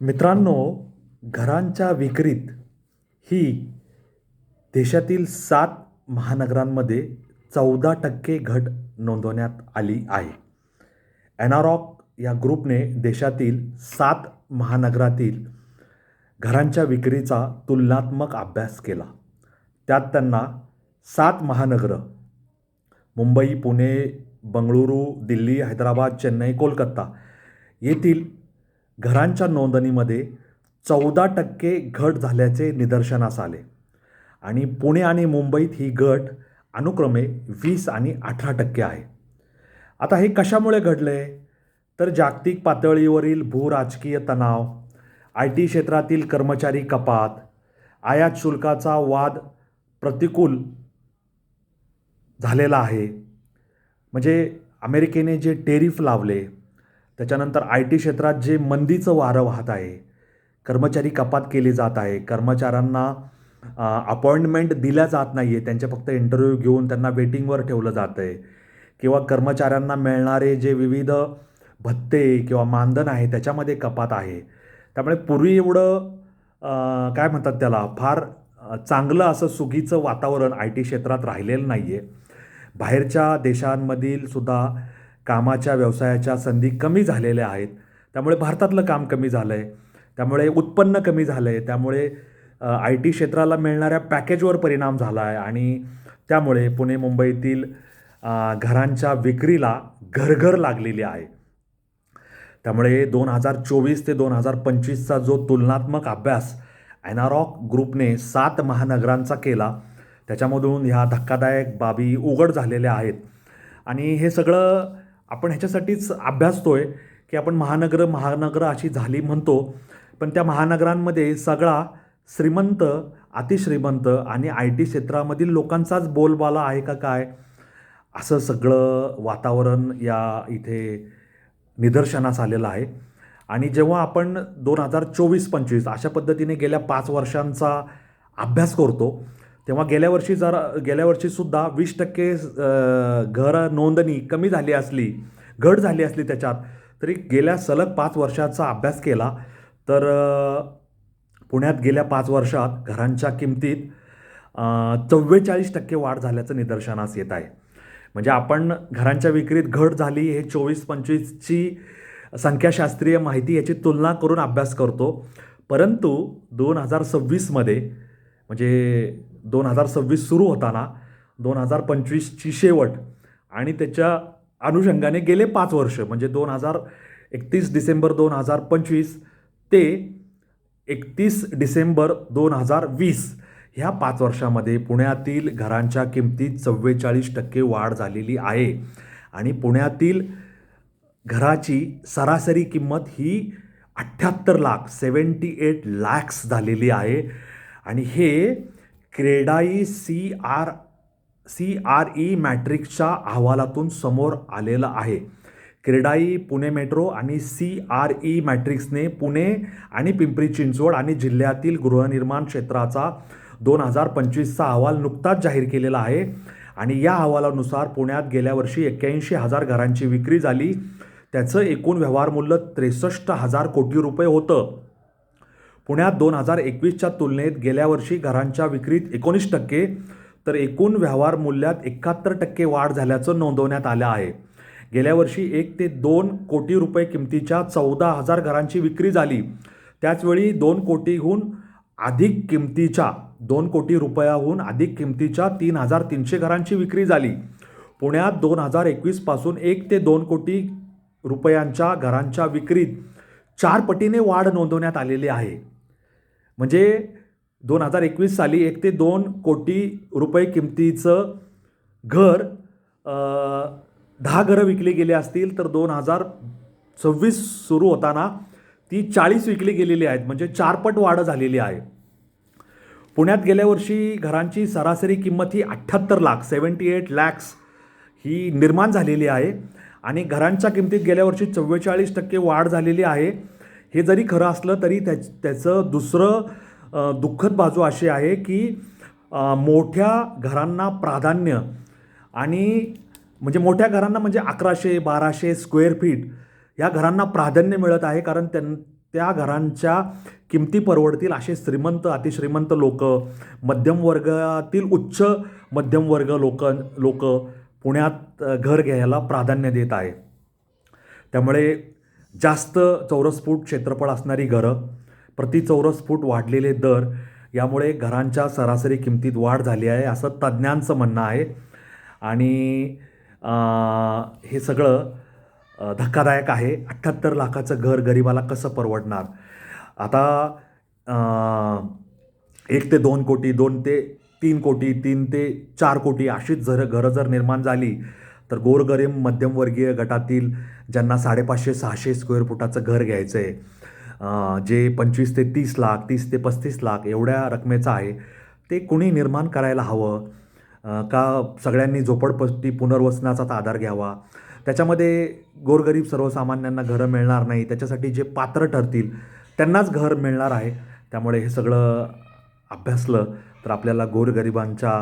मित्रांनो घरांच्या विक्रीत ही देशातील सात महानगरांमध्ये चौदा टक्के घट नोंदवण्यात आली आहे. ॲनारॉक या ग्रुपने देशातील सात महानगरातील घरांच्या विक्रीचा तुलनात्मक अभ्यास केला. त्यात त्यांना सात महानगरं मुंबई पुणे बंगळुरू दिल्ली हैदराबाद चेन्नई कोलकाता येथील घरांच्या नोंदणीमध्ये चौदा टक्के घट झाल्याचे निदर्शनास आले. आणि पुणे आणि मुंबईत ही घट अनुक्रमे वीस आणि अठरा टक्के आहे. आता हे कशामुळे घडले तर जागतिक पातळीवरील भूराजकीय तणाव आय टी क्षेत्रातील कर्मचारी कपात आयात शुल्काचा वाद प्रतिकूल झालेला आहे. म्हणजे अमेरिकेने जे टेरिफ लावले त्याच्यानंतर आय टी क्षेत्रात जे मंदीचं वारं वाहत आहे कर्मचारी कपात केली जात आहे कर्मचाऱ्यांना अपॉइंटमेंट दिल्या जात नाही आहे त्यांचे फक्त इंटरव्ह्यू घेऊन त्यांना वेटिंगवर ठेवलं जातं आहे. किंवा कर्मचाऱ्यांना मिळणारे जे विविध भत्ते किंवा मानधन आहे त्याच्यामध्ये कपात आहे. त्यामुळे पूर्वी एवढं काय म्हणतात त्याला फार चांगलं असं सुगीचं वातावरण आय टी क्षेत्रात राहिलेलं नाही आहे बाहेरच्या देशांमधील सुद्धा कामाच्या व्यवसायाच्या संधी कमी झालेल्या आहेत. त्यामुळे भारतातलं काम कमी झालं आहे त्यामुळे उत्पन्न कमी झालं आहे त्यामुळे आय टी क्षेत्राला मिळणाऱ्या पॅकेजवर परिणाम झाला आहे आणि त्यामुळे पुणे मुंबईतील घरांच्या विक्रीला घरघर लागलेली आहे. त्यामुळे दोन हजार चोवीस ते दोन हजार पंचवीसचा जो तुलनात्मक अभ्यास ॲनारॉक ग्रुपने सात महानगरांचा केला त्याच्यामधून ह्या धक्कादायक बाबी उघड झालेल्या आहेत. आणि हे सगळं आपण ह्याच्यासाठीच अभ्यासतोय की आपण महानगरं महानगरं अशी झाली म्हणतो. पण त्या महानगरांमध्ये सगळा श्रीमंत अतिश्रीमंत आणि आय टी क्षेत्रामधील लोकांचाच बोलबाला आहे का काय? असं सगळं वातावरण या इथे निदर्शनास आलेलं आहे. आणि जेव्हा आपण दोन हजार चोवीस पंचवीस अशा पद्धतीने गेल्या पाच वर्षांचा अभ्यास करतो तेव्हा गेल्या वर्षी जर गेल्या वर्षीसुद्धा वीस टक्के घर नोंदणी कमी झाली असली घट झाली असली त्याच्यात. तरी गेल्या सलग पाच वर्षाचा अभ्यास केला तर पुण्यात गेल्या पाच वर्षात घरांच्या किमतीत चव्वेचाळीस टक्के वाढ झाल्याचं निदर्शनास येत आहे. म्हणजे आपण घरांच्या विक्रीत घट झाली हे चोवीस पंचवीसची संख्याशास्त्रीय माहिती याची तुलना करून अभ्यास करतो. परंतु दोन हजार सव्वीसमध्ये म्हणजे दोन हजार सव्वीस सुरू होताना दोन हजार पंचवीसची शेवट आणि त्याच्या अनुषंगाने गेले पाच वर्ष म्हणजे दोन हजार एकतीस डिसेंबर दोन हजार पंचवीस ते एकतीस डिसेंबर दोन हजार वीस ह्या पाच वर्षामध्ये पुण्यातील घरांच्या किमतीत चव्वेचाळीस टक्के वाढ झालेली आहे. आणि पुण्यातील घराची सरासरी किंमत ही अठ्ठ्याहत्तर लाख सेवन्टी एट लॅक्स झालेली आहे. आणि हे CREDAI C R C R E मॅट्रिक्सच्या अहवालातून समोर आलेलं आहे. क्रेडाई पुणे मेट्रो आणि सी आर ई मॅट्रिक्सने पुणे आणि पिंपरी चिंचवड आणि जिल्ह्यातील गृहनिर्माण क्षेत्राचा दोन हजार पंचवीसचा अहवाल नुकताच जाहीर केलेला आहे. आणि या अहवालानुसार पुण्यात गेल्या वर्षी एक्क्याऐंशी हजार घरांची विक्री झाली. त्याचं एकूण व्यवहार मूल्य त्रेसष्ट हजार कोटी रुपये होतं. पुण्यात दोन हजार एकवीसच्या तुलनेत गेल्या वर्षी घरांच्या विक्रीत एकोणीस टक्के तर एकूण व्यवहार मूल्यात एकाहत्तर टक्के वाढ झाल्याचं नोंदवण्यात आलं आहे. गेल्या वर्षी एक ते दोन कोटी रुपये किमतीच्या चौदा हजार घरांची विक्री झाली. त्याचवेळी दोन कोटीहून अधिक किमतीच्या दोन कोटी रुपयाहून अधिक किमतीच्या तीन हजार तीनशे घरांची विक्री झाली. पुण्यात दोन हजार एकवीसपासून एक ते दोन कोटी रुपयांच्या घरांच्या विक्रीत चार पटीने वाढ नोंदवण्यात आलेली आहे. म्हणजे दोन हजार एकवीस साली एक ते दोन कोटी रुपये किमतीचं घर दहा घरं विकली गेली असतील तर दोन हजार सव्वीस सुरू होताना ती चाळीस विकली गेलेली आहेत. म्हणजे चारपट वाढ झालेली आहे. पुण्यात गेल्या वर्षी घरांची सरासरी किंमत ही अठ्ठ्याहत्तर लाख सेवन्टी एट लॅक्स ही निर्माण झालेली आहे. आणि घरांच्या किमतीत गेल्या वर्षी चव्वेचाळीस टक्के वाढ झालेली आहे. हे जरी खरं असलं तरी त्या त्याचं दुसरं दुःखद बाजू अशी आहे की मोठ्या घरांना प्राधान्य आणि म्हणजे मोठ्या घरांना म्हणजे अकराशे बाराशे स्क्वेअर फीट या घरांना प्राधान्य मिळत आहे कारण त्यां त्या घरांच्या किमती परवडतील असे श्रीमंत अतिश्रीमंत लोक मध्यमवर्गातील उच्च मध्यमवर्ग लोक लोक पुण्यात घर घ्यायला प्राधान्य देत आहे. त्यामुळे जास्त चौरस फूट क्षेत्रफळ असणारी घरं प्रति चौरस फूट वाढलेले दर यामुळे घरांच्या सरासरी किमतीत वाढ झाली आहे असं तज्ज्ञांचं म्हणणं आहे. आणि हे सगळं धक्कादायक आहे. अठ्ठ्याहत्तर लाखाचं घर गरिबाला कसं परवडणार? आता एक ते दोन कोटी दोन ते तीन कोटी तीन ते चार कोटी अशीच जर घरं जर निर्माण झाली तर गोरगरीब मध्यमवर्गीय गटातील ज्यांना साडेपाचशे सहाशे स्क्वेअर फुटाचं घर घ्यायचं आहे जे पंचवीस ते तीस लाख तीस ते पस्तीस लाख एवढ्या रकमेचं आहे ते कुणी निर्माण करायला हवं? का सगळ्यांनी झोपडपट्टी पुनर्वसनाचाच आधार घ्यावा? त्याच्यामध्ये गोरगरीब सर्वसामान्यांना घरं मिळणार नाही त्याच्यासाठी जे पात्र ठरतील त्यांनाच घर मिळणार आहे. त्यामुळे हे सगळं अभ्यासलं तर आपल्याला गोरगरिबांच्या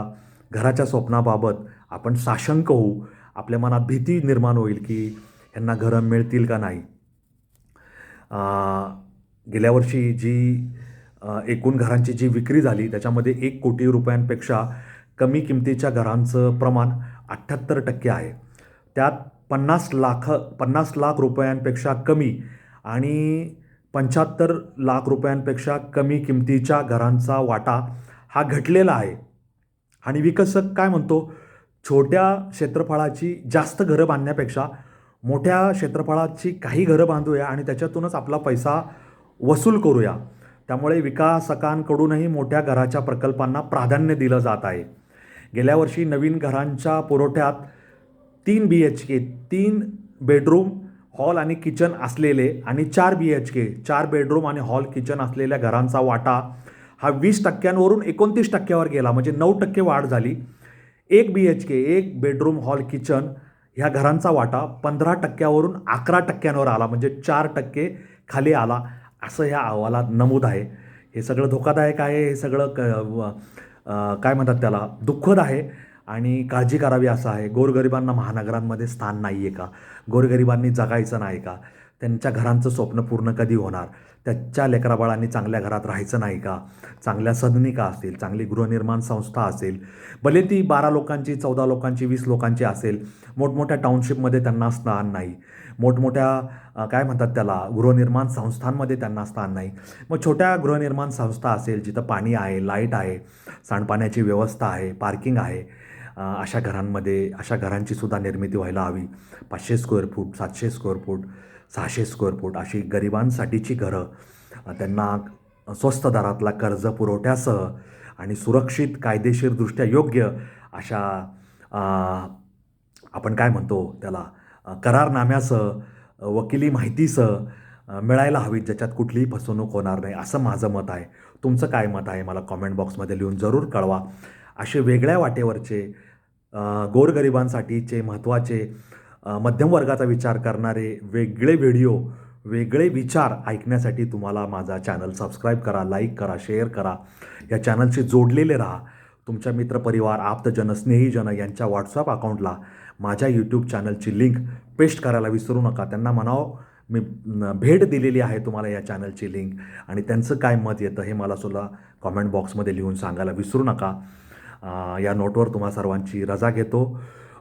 घराच्या स्वप्नाबाबत आपण साशंक होऊ. आपल्या मनात भीती निर्माण होईल की ह्यांना घरं मिळतील का नाही. गेल्या वर्षी जी एकूण घरांची जी विक्री झाली त्याच्यामध्ये एक कोटी रुपयांपेक्षा कमी किमतीच्या घरांचं प्रमाण अठ्ठ्याहत्तर टक्के आहे. त्यात पन्नास लाख पन्नास लाख रुपयांपेक्षा कमी आणि पंच्याहत्तर लाख रुपयांपेक्षा कमी किमतीच्या घरांचा वाटा हा घटलेला आहे. आणि विकसक काय म्हणतो? छोट्या क्षेत्रफळाची जास्त घरं बांधण्यापेक्षा मोठ्या क्षेत्रफळाची काही घरं बांधूया आणि त्याच्यातूनच आपला पैसा वसूल करूया. त्यामुळे विकासकांकडूनही मोठ्या घराच्या प्रकल्पांना प्राधान्य दिलं जात आहे. गेल्या वर्षी नवीन घरांच्या पुरवठ्यात तीन बी एच के तीन बेडरूम हॉल आणि किचन असलेले आणि चार बी एच के चार बेडरूम आणि हॉल किचन असलेल्या घरांचा वाटा हा वीस टक्क्यांवरून एकोणतीस टक्क्यावर गेला. म्हणजे नऊ टक्के वाढ झाली. एक बी एच के एक बेडरूम हॉल किचन ह्या घरांचा वाटा पंधरा टक्क्यावरून अकरा टक्क्यांवर आला म्हणजे चार टक्के खाली आला असं ह्या अहवालात नमूद आहे. हे सगळं धोकादायक आहे हे सगळं क व- काय म्हणतात त्याला दुःखद आहे आणि काळजी करावी असं आहे. गोरगरिबांना महानगरांमध्ये स्थान नाही आहे का? गोरगरिबांनी जगायचं नाही का? त्यांच्या घरांचं स्वप्न पूर्ण कधी होणार? त्याच्या लेकराबाळांनी चांगल्या घरात राहायचं नाही का? चांगल्या सदनिका असतील? चांगली गृहनिर्माण संस्था असेल? भले ती बारा लोकांची चौदा लोकांची वीस लोकांची असेल मोठमोठ्या टाउनशिपमध्ये त्यांना स्थान नाही. मोठमोठ्या काय म्हणतात त्याला? गृहनिर्माण संस्थांमध्ये त्यांना स्थान नाही. मग छोट्या गृहनिर्माण संस्था असेल जिथं पाणी आहे लाइट आहे सांडपाण्याची व्यवस्था आहे पार्किंग आहे अशा घरांमध्ये अशा घरांची सुद्धा निर्मिती व्हायला हवी. पाचशे स्क्वेअर फूट सातशे स्क्वेअर फूट सहाशे स्क्वेअर फूट अशी गरिबांसाठीची घरं. त्यांना स्वस्त दरातला कर्ज पुरवठ्यासह आणि सुरक्षित कायदेशीरदृष्ट्या योग्य अशा आपण काय म्हणतो त्याला करारनाम्यासह वकिली माहितीसह मिळायला हवीत ज्याच्यात कुठलीही फसवणूक होणार नाही असं माझं मत आहे. तुमचं काय मत आहे मला कॉमेंट बॉक्समध्ये लिहून जरूर कळवा. असे वेगळ्या वाटेवरचे गोरगरिबांसाठीचे महत्त्वाचे मध्यम वर्गाचा विचार करणारे वेगळे व्हिडिओ वेगळे विचार ऐकण्यासाठी तुम्हाला माझा चॅनल सबस्क्राईब करा लाईक करा शेअर करा. या चॅनलशी जोडलेले राहा. तुमच्या मित्रपरिवार आप्तजन स्नेहीजन यांच्या व्हॉट्सअप अकाउंटला माझ्या यूट्यूब चॅनलची लिंक पेस्ट करायला विसरू नका. त्यांना म्हणावं मी भेट दिलेली आहे तुम्हाला या चॅनलची लिंक आणि त्यांचं काय मत येतं हे मला सुद्धा कॉमेंट बॉक्समध्ये लिहून सांगायला विसरू नका. या नोटवर तुम्हा सर्वांची रजा घेतो.